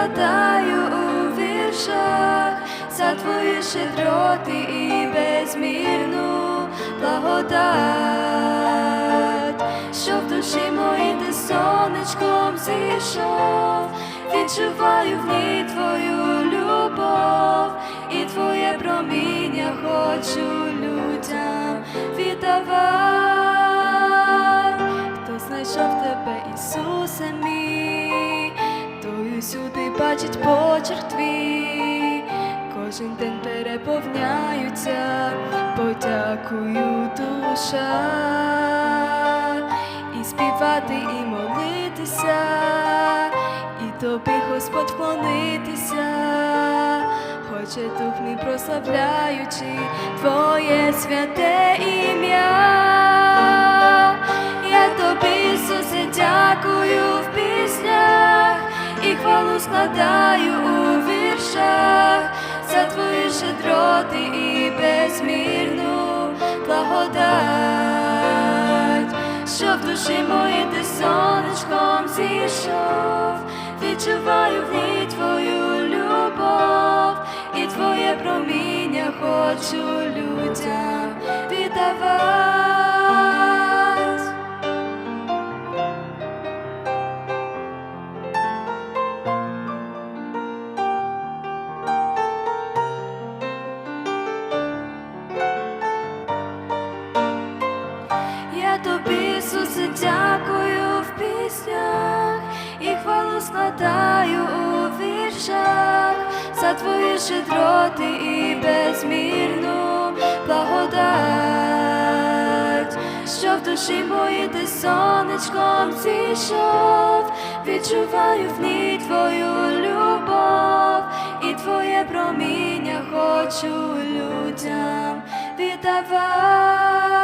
хвалу складаю у віршах за твої щедроти і безмірну благодать, що в душі моїй ти сонечком зійшов, відчуваю в ній твою любов і твоє проміння хочу людям віддавати. Хто знайшов тебе, Ісусе мій, бачить почерк твій, кожен день переповняються, подякую душа, і співати, і молитися, і тобі, Господь, вклонитися, хоче дух мій прославляючи Твоє святе ім'я. Складаю у віршах. За твої щедроти і безмірну благодать, що в душі моїй ти сонечком зійшов, відчуваю в ній твою любов. І твоє проміння хочу людям тобі, Ісусе, дякую в піснях і хвалу складаю у віршах за твої щедроти і безмірну благодать, що в душі моїй ти сонечком зійшов, відчуваю в ній твою любов і твоє проміння хочу людям віддавати.